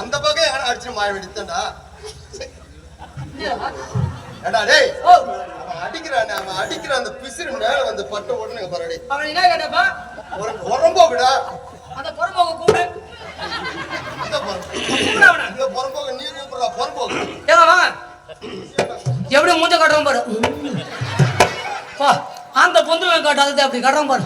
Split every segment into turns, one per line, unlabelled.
அந்த பக்கம் யாரும் அடிச்சு மாய வெடித்தண்டா ஏடா டேய்
ஓ
அவன் அவன் அடிக்கிற அந்த பிசிறு மேல வந்து பட்ட உடனே பரடி
அவன் என்ன கேட்டப்பா
ஒரு புறம்போக்குடா
அந்த பொறுப்பவங்க கூப்பிடு
இந்த புறம்போக்கு இந்த புறம்போக்கு நீ கூப்பிடுறா புறம்போக்கு
எப்படி மூஞ்ச கட்டுறோம் பாரு அந்த பொந்து காட்டாதது அப்படி கட்டுறோம் பாரு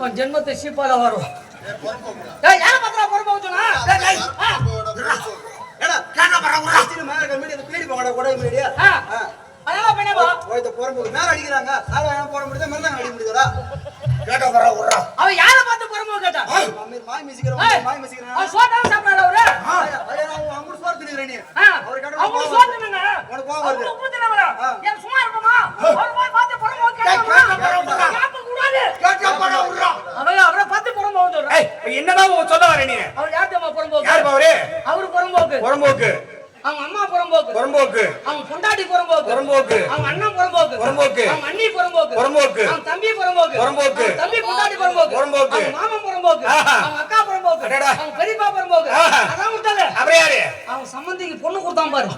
உன் ஜென்மத்தை சீப்பால வரும்
ஏய், புறம்போக்குடா
ஏய் யார பத்திரா பொறுப்பு அதெல்லாம் பண்ணவா
போய் போற முடியுதா? தான் அடிக்க முடியுதா? கேட்டா பரா உரா
அவன் யார பார்த்து பொறுப்பு கேட்டா
மாமி மாய் மிசிக்கிறவன்
ஏய்
மாய் மிசிக்கிறான்
அவன் சோட்டாவும் சாப்பிடல அவரு
அவங்க சோறு தின்னுறேன் நீ
ஆ
அவர் கேட்டா
அவங்க சோட்டுனுங்க
உனக்கு கோவம் வருது.
உப்பு தினவரா
ஆ.
ஏன் சும்மா இருப்பமா அவர் போய் பார்த்து பொறுப்பு கேட்டா கேட்க கூடாது
கேட்டா பரா உரா
அவன் அவரை பார்த்து பொறுப்பு சொல்றான்
ஏய், இப்ப என்னதான் உன் சொல்ல வர நீ
அவர் யார் தெரியுமா புறம்போக்கு
யார் அவரு
அவரு புறம்போக்கு
புறம்போக்கு
அவங்க அம்மா புறம்போக்கு. அவங்க பொண்டாட்டி புறம்போக்கு.
புறம்போக்கு.
அவங்க அண்ணன் புறம்போக்கு.
புறம்போக்கு.
அவங்க அண்ணி புறம்போக்கு.
புறம்போக்கு.
அவங்க தம்பி புறம்போக்கு.
புறம்போக்கு.
தம்பி பொண்டாட்டி புறம்போக்கு.
புறம்போக்கு.
மாமன் புறம்போக்கு. அவங்க அக்கா புறம்போக்கு.
அடடா.
அவங்க பெரியப்பா புறம்போக்கு. அதான் விட்டால
அப்புறம் யாரு?
அவன் சம்பந்திக்கு பொண்ணு கொடுத்தான் பாரு.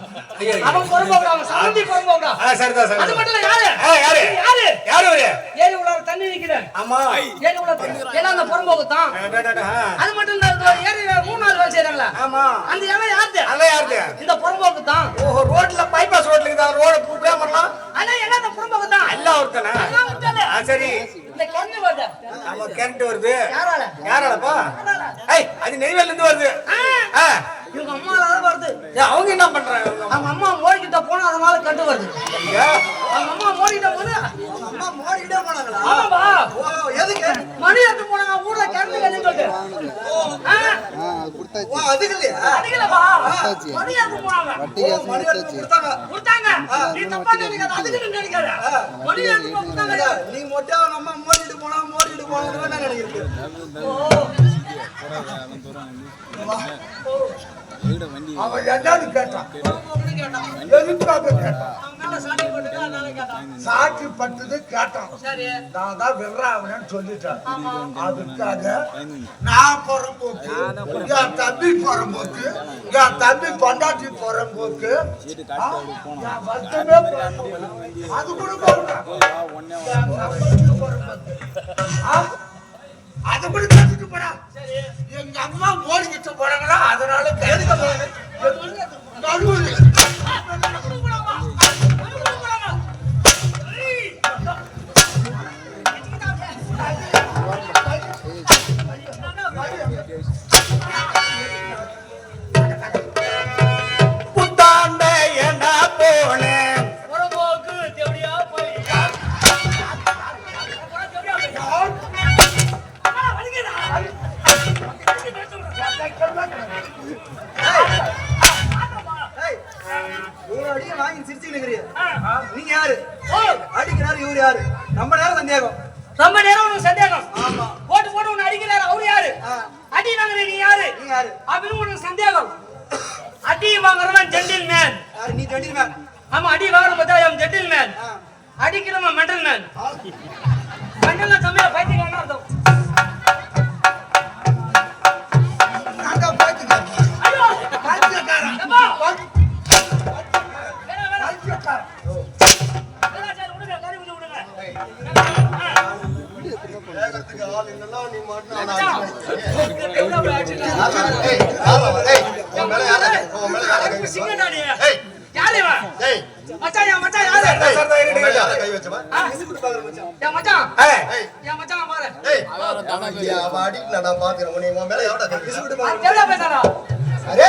அவன் புறம்போக்கு அவன் சம்பந்தி புறம்போக்குடா.
சரிதான்
அது
சரிதான்.
மட்டும் இல்ல யாரு?
யாரு?
யாரு?
யாரு
ஏரி உள்ள தண்ணி நிக்குது.
ஆமா.
ஏரி உள்ள ஏன்னா அந்த புறம்போக்கு தான். அது மட்டும் இல்ல இந்த ஏரியில மூணாவது வேலை செய்யறாங்களா
ஆமா.
அந்த இடம் யாருது
அதெல்லாம் யாருது
இந்த புறம்போக்கு தான்.
ஓஹோ ரோட்ல பைபாஸ் ரோட்ல இருக்குதா. ரோட பூட்டா பண்ணலாம்
ஆனா என்ன அந்த புறம்போக்கு தான்.
எல்லாம் ஒருத்தனா சரி.
இந்த கண்ணு வருது.
ஆமா கரண்ட் வருது.
யாரால?
யாராலப்பா
யாரால?
ஏய் அது நெய்வேலில இருந்து வருது.
இவங்க அம்மால வருது.
அவங்க என்ன பண்றாங்க? அவங்க
அம்மா மோடிக்கிட்ட போனா அதனால கட்டு வருது? அவங்க அம்மா மோடிக்கிட்ட போது
அம்மா மோடிக்கிட்டே போனாங்களா
ஆமாப்பா
ஓ எதுக்கு
மணி எடுத்து போனாங்க ஊர்ல கரண்ட் வேலைன்னு சொல்லிட்டு ஆ,
ஆ, அது கொடுத்தாச்சு
ஓ அதுக்கு இல்லையா
அதுக்குல்லப்பா.
கொடுத்தாச்சு.
மணி எடுத்து போனாங்க
வட்டி
ஓ
காசு
மணி
கொடுத்தாச்சு
கொடுத்தாங்க
கொடுத்தாங்க நீ தப்பா நினைக்காத அதுக்கு நீ நினைக்காத மணி எடுத்து போய் கொடுத்தாங்க
ஏடா, நீங்க மொட்டை அவங்க அம்மா மோடிட்டு போனா மோடிட்டு நான் நினைக்கிறேன்
அவன் என்னன்னு கேட்டான் எதுக்காக கேட்டான் சாட்சி பட்டது கேட்டான் நான் தான் சொல்லிட்டேன் அதுக்காக நான் என் தம்பி புறம்போக்கு என் தம்பி பொண்டாட்டி புறம்போக்கு என் வருத்தமே அது கூட அது கூட கேட்டுட்டு எங்க அம்மா ஓடிக்கிட்டு போறாங்களா அதனால கேட்க நடுவில்
இவரு யாரு? நம்ம நேரம் சந்தேகம்.
ரொம்ப நேரம் உனக்கு சந்தேகம்.
ஆமா.
போட்டு போட்டு உன்னை அடிக்கிறாரு. அவரு யாரு. அடி வாங்குற நீ யாரு?
நீ யாரு?
அப்படின்னு உனக்கு சந்தேகம். அடி வாங்குறவன் ஜென்டில் மேன்
நீ ஜென்டில்மேன்
ஆமா அடி வாங்குற பார்த்தா அவன் ஜென்டில் மேன். அடிக்கிறவன் மெண்டல் மேன் மெண்டல் தமிழ பைத்தியக்காரன் அர்த்தம். என் மச்சான். என் மச்சான் பாரு.
அடிக்கல, நான். உன்னை உன் மேல? அரே,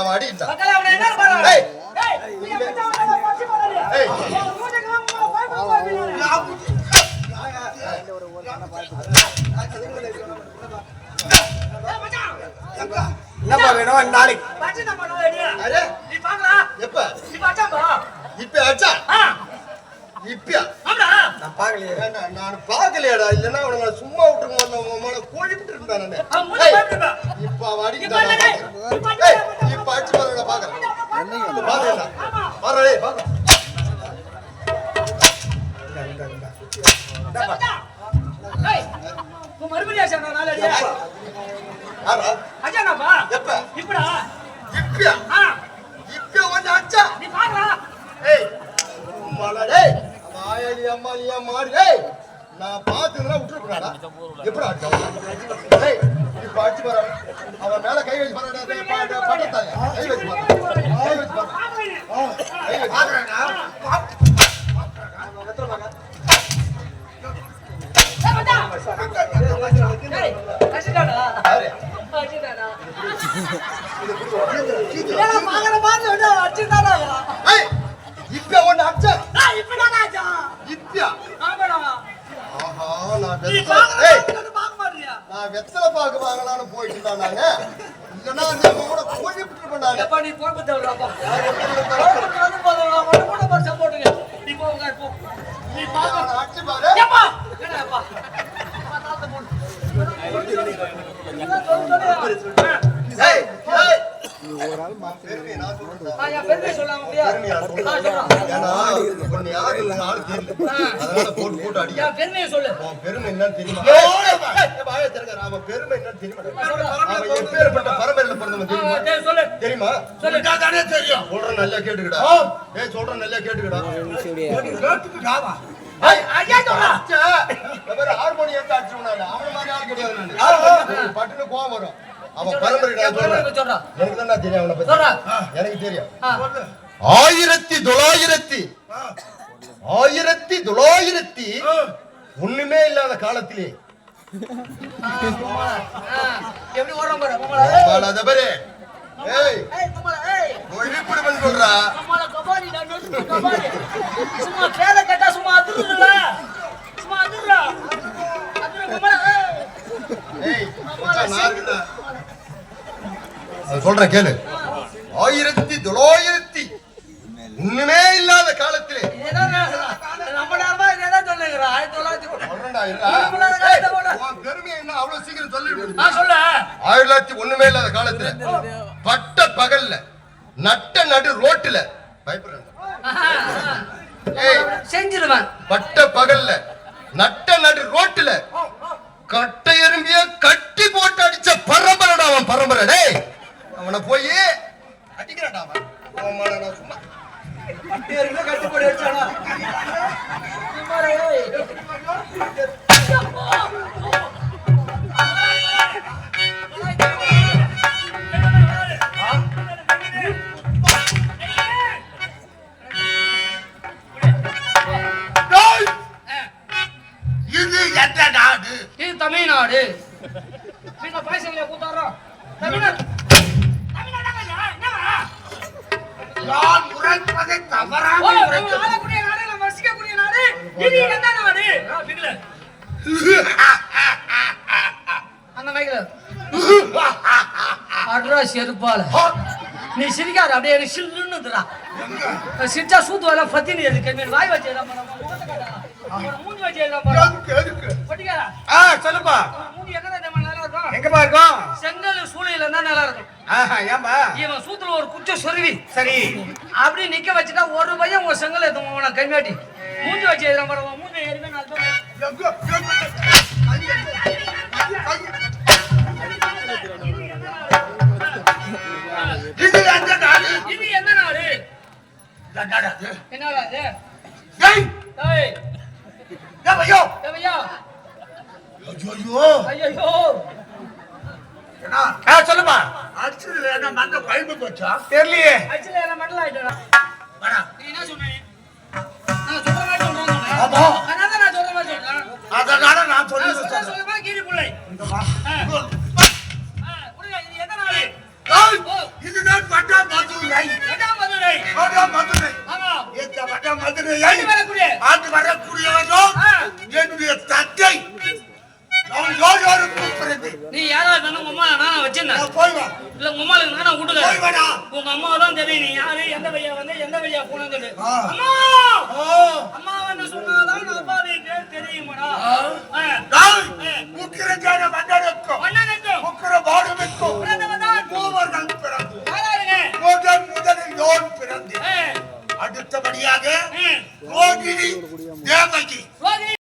அவன் அடிக்கிட்டான்.
அவனை என்ன பாரு?
ஏய்.
நீ மச்சான் பாரு.
ஏய்.
என்னப்பா வேணும் நாளைக்கு?
எப்ப? இப்ப அடிச்சா? இப்பயா?
நான் பார்க்கலையே.
நான் பார்க்கலையாடா, இல்லைன்னா அவனை நான் சும்மா.
அவன் மூஞ்சி
ஏய்,
பயப்படுவா.
இப்ப அவன். பார்க்கிறேன்.
இப்ப
அடிச்சு பாருங்க. இப்ப பாருங்கடா. பாரு,
மறுபடியும்
ஏய். வாயாடி, அம்மாளியா, மாடி, டேய். நான் பார்த்துருந்தா விட்டுருப்பேன்டா. எப்படிடா அடிச்சா? இப்ப அடிச்சு பாரு. அவன் மேல கை வச்சு பாரு, பட்டத்தாலே. கை வச்சு பாரு. நான்
நீ
வெத்தலை-
பாக்க
வாங்கலாம்னு போயிட்டு இருந்தான் நானு. இல்லைன்னா அந்த கூட விட்டுருப்பேன் நானு.
எப்பா, நீ போக. உனக்கு கூட ஒரு சப்போர்ட்டுங்க. நீ போ, உட்காரு, போ. நீ பாக்க
அடிச்சு பாரு.
ஏப்பா என்னப்பா தாத்த போடு
ஏய், ஏய். பெருமையை
சொல்லு
உன் பெருமை என்னன்னு தெரியுமா? பெருமை என்னன்னு தெரியுமா? பரம்பரையில பிறந்தவன் தெரியுமா? தெரியுமா?
சொல்லு
தானே தெரியும்.
சொல்றேன் நல்லா கேட்டுக்கடா. ஏய், சொல்றேன் நல்லா கேட்டுக்கடா. மாதிரி ஹார்மோனியம் எடுத்து அடிச்சவன் நானு. அவன மாதிரி ஆள் கிடையாது நானு. பட்டுன்னு கோவம் வரும். அவன் பரம்பரை சொல்றேன்.
சொல்றா.
எனக்கு தெரியும் அவனை பத்தி.
சொல்றா.
எனக்கு தெரியும்.
ஆ,
ஆயிரத்தி தொள்ளாயிரத்தி ஆயிரத்தி தொள்ளாயிரத்தி ஒண்ணுமே இல்லாத காலத்திலே.
ஆ, எப்படி ஓடுறோம் பாரு மம்மளா
பாலாத பாரு. ஏய்
ஏய் மம்மளா ஏய்
ஒழிப்பிடுவன் சொல்றா
மம்மளா கபாடி நான் நொறுக்கு கபாடி சும்மா பேரை கேட்டா சும்மா அதிருதுல சும்மா அதிர்றா அதிர மம்மளா ஏய்
ஏய் மச்சான், நான் இருக்கேன்டா. அது சொல்றேன் கேளு. ஆயிரத்தி தொள்ளாயிரத்தி ஒண்ணுமே இல்லாத காலத்திலே.
ஒண்ணுமே இல்லாத
காலத்துல. பட்ட பகல்ல நட்ட நடு ரோட்டுல
செஞ்சிருவேன்.
பட்ட பகல்ல நட்ட நடு ரோட்டுல கட்டை எறும்பிய கட்டி போட்டு அடிச்ச பரம்பரடா அவன் பரம்பரை. டேய் அவனை போய் அடிக்கிறான்டா அவன். சும்மா.
கட்டுப்படி
டேய், இது எந்த நாடு?
இது தமிழ்நாடு. நீங்க பாய்சங்களே கூத்தாடுறோம் தமிழ்நாடு.
உரைப்பதை தவறாக
நாடு, நம்ம நாடு, இது நாடு? அந்த. அட்ரா செருப்பால. நீ சிரிக்காத அப்படியே எனக்கு சில்லுன்னுதுடா. சிட்டா சூத்து வரல பத்தினி எது கேள்வி வாய் வச்சு மூஞ்சி வச்சு
சொல்லுப்பா.
மூஞ்சி எங்க நல்லா இருக்கும்?
எங்கப்பா இருக்கோம்
செங்கல் சூளையில இருந்தா நல்லா
ஏம்பா
இவன் சூத்துல ஒரு குச்ச சொருவி.
சரி.
அப்படி நிக்க வச்சுட்டா ஒரு பையன் உன் செங்கல் எடுத்து உன கைமாட்டி. மூஞ்சி வச்சு மூஞ்சி
இது எந்த நாடு?
இது என்ன நாடு? என்னடா
ஏய்!
ஏய்.
ஐயோ
தேவையா
ஐயோ
ஐயோ!
சொல்லுப்பா.
அடிச்சதுல என்ன மந்த பயந்து போச்சா?
தெரியலையே.
ஆக்சுவலி என்ன மெடல் ஆயிட்டா
வரா
நீ என்ன சொன்ன? நான் சொல்ற மாதிரி சொல்றேன் அம்மா தான் தெரியும். நீ யாரு? எந்த வழியா வந்து? எந்த வழியா போனது. அம்மா. அம்மா வந்து சொன்னாதான் நான் அப்பா வீட்டு தெரியுமாடா.
நான் உக்கிரஜான மன்னனுக்கும்
மன்னனுக்கும்
உக்கிர பாடுமிக்கும்
பிறந்தவன்தான்
மூவர்கள் பிறந்து முதன் முதலில் யோன். அடுத்தபடியாக. ரோகிணி தேவகி.